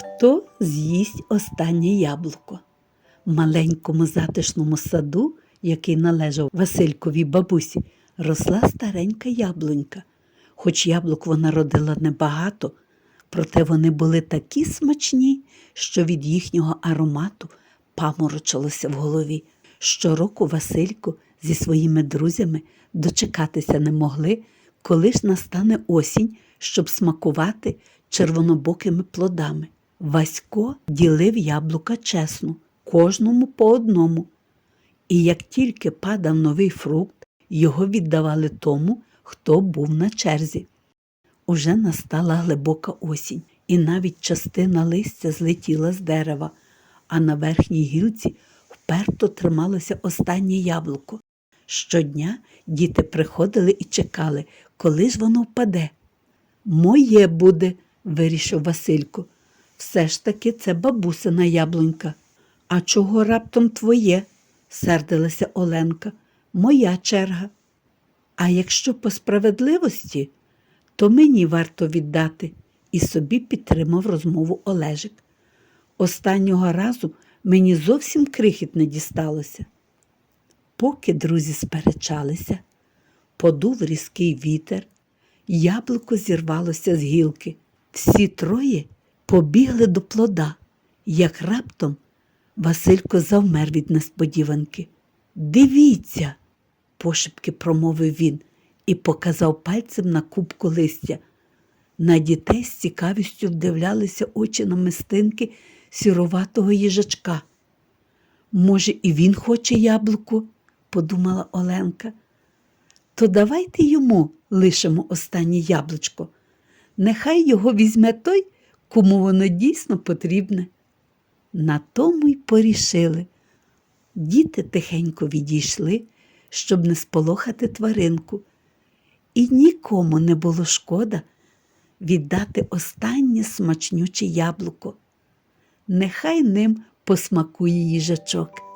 Хто з'їсть останнє яблуко? В маленькому затишному саду, який належав Васильковій бабусі, росла старенька яблунька. Хоч яблук вона родила небагато, проте вони були такі смачні, що від їхнього аромату паморочилося в голові. Щороку Василько зі своїми друзями дочекатися не могли, коли ж настане осінь, щоб смакувати червонобокими плодами. Васько ділив яблука чесно, кожному по одному. І як тільки падав новий фрукт, його віддавали тому, хто був на черзі. Уже настала глибока осінь, і навіть частина листя злетіла з дерева, а на верхній гілці вперто трималося останнє яблуко. Щодня діти приходили і чекали, коли ж воно впаде. Моє буде, вирішив Василько. Все ж таки це бабусина яблунька. А чого раптом твоє? сердилася Оленка. Моя черга. А якщо по справедливості, то мені варто віддати, і собі підтримав розмову Олежик. Останнього разу мені зовсім крихіт не дісталося. Поки друзі сперечалися, подув різкий вітер, яблуко зірвалося з гілки. Всі троє побігли до плода, як раптом Василько завмер від несподіванки. Дивіться, пошепки промовив він і показав пальцем на кубку листя. На дітей з цікавістю вдивлялися очі намистинки сіроватого їжачка. Може, і він хоче яблуко, подумала Оленка. То давайте йому лишимо останнє яблучко. Нехай його візьме той, кому воно дійсно потрібне. На тому й порішили. Діти тихенько відійшли, щоб не сполохати тваринку, і нікому не було шкода віддати останнє смачнюче яблуко. Нехай ним посмакує їжачок.